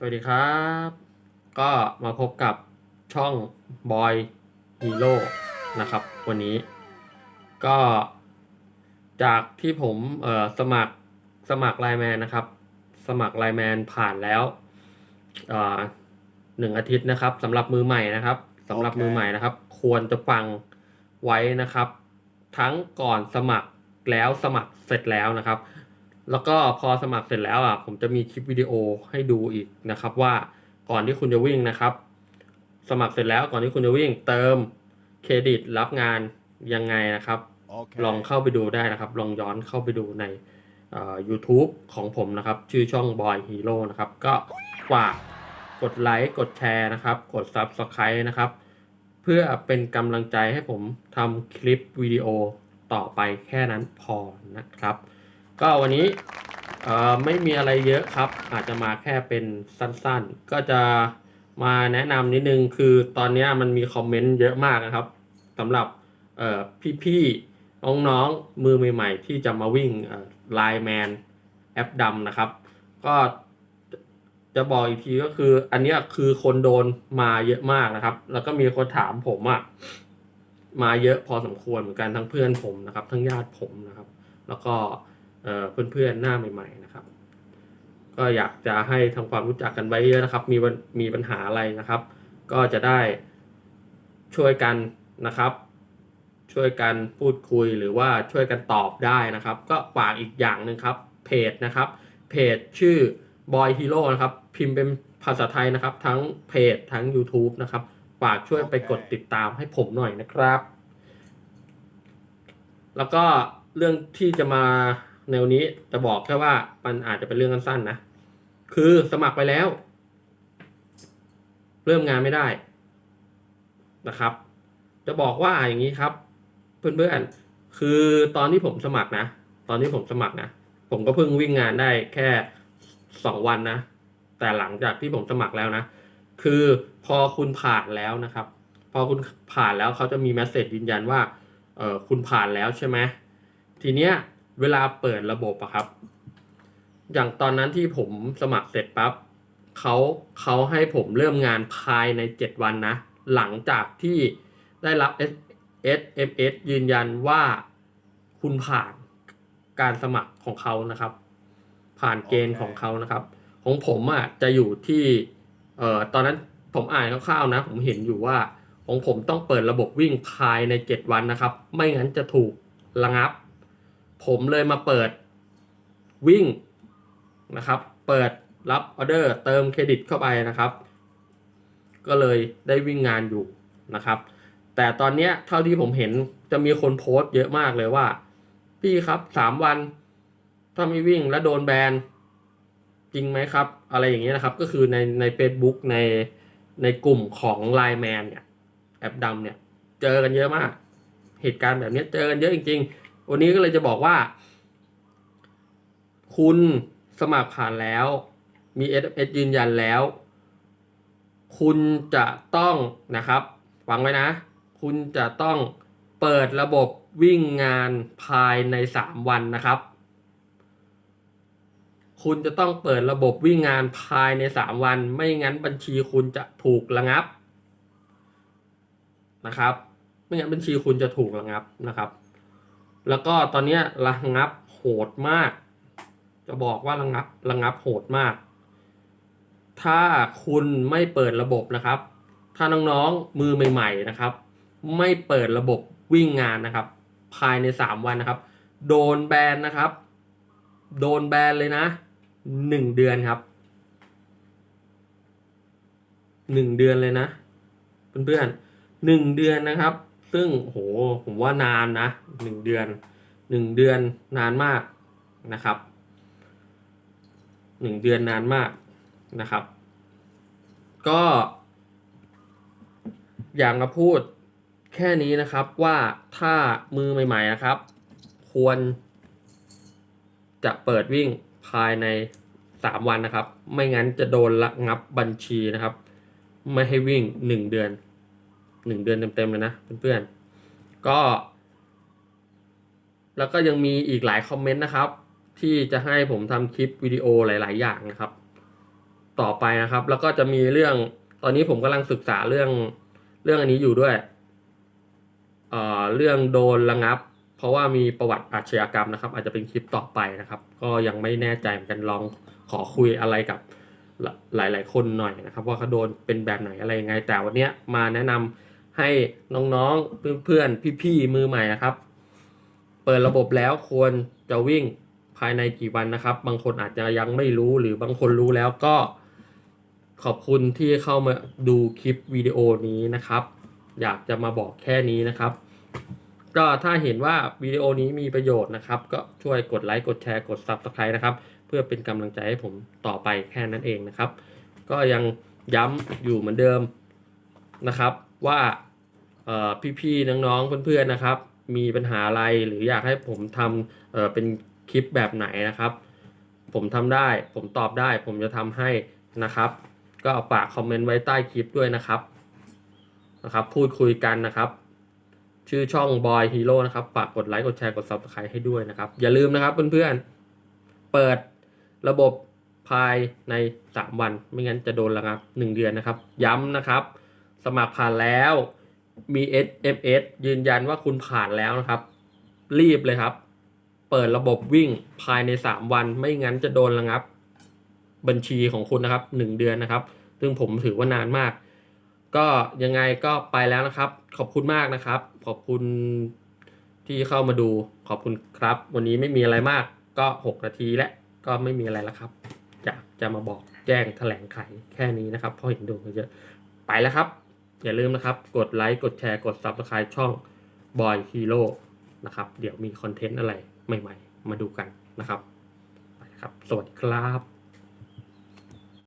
สวัสดีครับ ก็มาพบกับช่องบอยฮีโร่นะครับ วันนี้ ก็จากที่ผมเอ่อสมัครสมัครไลน์แมนนะครับ สมัครไลน์แมนผ่านแล้วเอ่อหนึ่งอาทิตย์นะครับสำหรับมือใหม่นะครับสำหรับโอเคมือใหม่นะครับ ควรจะฟังไว้นะครับ ทั้งก่อนสมัครแล้วสมัครเสร็จแล้วนะครับ แล้วก็พอสมัครเสร็จแล้วอะผมจะมีคลิปวิดีโอให้ดูอีกนะครับ ว่าก่อนที่คุณจะวิ่งนะครับ สมัครเสร็จแล้วก่อนที่คุณจะวิ่งเติมเครดิตรับงานยังไงนะครับ Okay. ลองเข้าไปดูได้นะครับ ลองย้อนเข้าไปดูในเอ่อ YouTube ของผมนะครับ ชื่อช่อง Boy Hero นะครับ ก็ฝากกดไลค์กดแชร์นะครับ กด Subscribe นะครับ เพื่อเป็นกำลังใจให้ผมทำคลิปวิดีโอต่อไปแค่นั้นพอนะครับ ก็วันนี้ไม่มีอะไรเยอะครับ อาจจะมาแค่เป็นสั้นๆ ก็จะมาแนะนำนิดนึงคือตอนนี้มันมีคอมเมนต์เยอะมากนะครับสำหรับพี่ๆน้องๆมือใหม่ๆ ที่จะมาวิ่งไลน์แมนแอปดำนะครับ ก็จะบอกอีกทีก็คืออันนี้คือคนโดนมาเยอะมากนะครับ แล้วก็มีคนถามผมอะมาเยอะพอสมควรเหมือนกันทั้งเพื่อนผมนะครับ ทั้งญาติผมนะครับ แล้วก็ เเพื่อนๆหน้าใหม่ๆนะครับ ก็อยากจะให้ทำความรู้จักกันไว้เยอะนะครับ มีมีปัญหาอะไรนะครับ ก็จะได้ช่วยกันนะครับ ช่วยกันพูดคุยหรือว่าช่วยกันตอบได้นะครับ ก็ฝากอีกอย่างหนึ่งครับเพจนะครับเพจชื่อ Boy Hero นะครับ พิมพ์เป็นภาษาไทยนะครับ ทั้งเพจทั้ง YouTube นะครับฝากช่วยไปกดติดตามให้ผมหน่อยนะครับ แล้วก็เรื่องที่จะมา แนวนี้จะบอกแค่ว่ามันอาจจะเป็นเรื่องสั้นๆนะ คือสมัครไปแล้ว เริ่มงานไม่ได้นะครับ จะบอกว่าอย่างนี้ครับ เพื่อนๆ คือตอนที่ผมสมัครนะ ตอนที่ผมสมัครนะ ผมก็เพิ่งวิ่งงานได้แค่สองวันนะ แต่หลังจากที่ผมสมัครแล้วนะ คือพอคุณผ่านแล้วนะครับ พอคุณผ่านแล้วเขาจะมีแมสเซจยืนยันว่า เออคุณผ่านแล้วใช่ไหมทีเนี้ย เวลาเปิดระบบอะครับ อย่างตอนนั้นที่ผมสมัครเสร็จปั๊บเขาเขาให้ผมเริ่มงานภายใน 7 วันนะ หลังจากที่ได้รับ SMS ยืนยันว่าคุณผ่านการสมัครของเขานะครับ ผ่านเกณฑ์ของเขานะครับ ของผมอะจะอยู่ที่เอ่อตอนนั้นผมอ่านคร่าวๆนะ ผมเห็นอยู่ว่าของผมต้องเปิดระบบวิ่งภายใน 7 วันนะครับ ไม่งั้นจะถูกระงับ ผมเลยมาเปิดวิ่งนะครับ เปิดรับออเดอร์เติมเครดิตเข้าไปนะครับ ก็เลยได้วิ่งงานอยู่นะครับ แต่ตอนนี้เท่าที่ผมเห็นจะมีคนโพสต์เยอะมากเลยว่า พี่ครับสามวัน ถ้าไม่วิ่งแล้วโดนแบนจริงไหมครับ อะไรอย่างเงี้ยนะครับ ก็คือในใน Facebook ในในกลุ่มของไลน์แมนเนี่ยแอปดำเนี่ย เจอกันเยอะมาก เหตุการณ์แบบนี้เจอกันเยอะจริง ๆ วันนี้ก็เลยจะบอกว่า คุณสมัครผ่านแล้ว มี SMS ยืนยันแล้ว คุณจะต้องนะครับฟังไว้นะ คุณจะต้องเปิดระบบวิ่งงานภายใน 3 วันนะครับ คุณจะต้องเปิดระบบวิ่งงานภายใน 3 วัน ไม่งั้นบัญชีคุณจะถูกระงับนะครับ ไม่งั้นบัญชีคุณจะถูกระงับนะครับ แล้วก็ตอนนี้ระงับโหดมาก จะบอกว่าระงับระงับโหดมาก ถ้าคุณไม่เปิดระบบนะครับ ถ้าน้องๆมือใหม่ๆนะครับ ไม่เปิดระบบวิ่งงานนะครับ ภายในสามวันนะครับ โดนแบนนะครับ โดนแบนเลยนะหนึ่งเดือนครับหนึ่งเดือนเลยนะเพื่อนๆหนึ่งเดือนนะครับ ซึ่งโหผมว่านานนะหนึ่งเดือนหนึ่งเดือนนานมากนะครับหนึ่งเดือนนานมากนะครับ ก็ อยากมาพูดแค่นี้นะครับว่าถ้ามือใหม่ ๆนะครับ ควร จะเปิดวิ่งภายใน3วันนะครับ ไม่งั้นจะโดนระงับบัญชีนะครับ ไม่ให้วิ่ง1เดือน 1เดือนเต็มๆเลยนะเพื่อนๆ ก็ แล้วก็ยังมีอีกหลายคอมเมนต์นะครับ ที่จะให้ผมทำคลิปวิดีโอหลาย ๆ อย่างนะครับ ต่อไปนะครับ แล้วก็จะมีเรื่องตอนนี้ผมกำลังศึกษาเรื่องเรื่องอันนี้อยู่ด้วยเอ่อเรื่องโดนระงับ เพราะว่ามีประวัติอาชญากรรมนะครับ อาจจะเป็นคลิปต่อไปนะครับ ก็ยังไม่แน่ใจเหมือนกันลองขอคุยอะไรกับหลาย ๆ คนหน่อยนะครับ ว่าเขาโดนเป็นแบบไหนอะไรยังไง แต่วันนี้มาแนะนำ ให้น้องๆเพื่อนๆพี่ๆมือใหม่นะครับ เปิดระบบแล้วควรจะวิ่งภายในกี่วันนะครับ บางคนอาจจะยังไม่รู้หรือบางคนรู้แล้วก็ขอบคุณที่เข้ามาดูคลิปวิดีโอนี้นะครับ อยากจะมาบอกแค่นี้นะครับ ก็ถ้าเห็นว่าวิดีโอนี้มีประโยชน์นะครับ ก็ช่วยกดไลค์กดแชร์กด Subscribe นะครับ เพื่อเป็นกำลังใจให้ผมต่อไปแค่นั้นเองนะครับ ก็ยังย้ำอยู่เหมือนเดิมนะครับว่า พี่ๆน้องๆเพื่อนๆนะครับ มีปัญหาอะไรหรืออยากให้ผมทำเเป็นคลิปแบบไหนนะครับ ผมทำได้ ผมตอบได้ ผมจะทำให้นะครับ ก็เอาปากคอมเมนต์ไว้ใต้คลิปด้วยนะครับนะครับ พูดคุยกันนะครับชื่อช่องบอยฮีโร่นะครับฝากกดไลค์กดแชร์กด subscribe ให้ด้วยนะครับ อย่าลืมนะครับเพื่อนๆ เปิดระบบภายใน 3 วัน ไม่งั้นจะโดนระงับ 1 เดือนนะครับ ย้ำนะครับ สมัครผ่านแล้ว มี SMS ยืนยันว่าคุณผ่านแล้วนะครับ รีบเลยครับ เปิดระบบวิ่งภายใน 3 วันไม่งั้นจะโดนระงับ บัญชีของคุณนะครับ 1 เดือนนะครับ ซึ่งผมถือว่านานมาก ก็ยังไงก็ไปแล้วนะครับ ขอบคุณมากนะครับ ขอบคุณที่เข้ามาดูขอบคุณครับ วันนี้ไม่มีอะไรมากก็ 6 นาทีและก็ไม่มีอะไรแล้วครับอยากจะมาบอกแจ้งแถลงไขแค่นี้นะครับเพราะเห็นดนกันเยอะไปแล้วครับ อย่าลืมนะครับ กดไลค์ กดแชร์ กด Subscribe ช่อง Boy Hero นะครับ เดี๋ยวมีคอนเทนต์อะไรใหม่ ๆ มาดูกันนะครับไปครับ สวัสดีครับ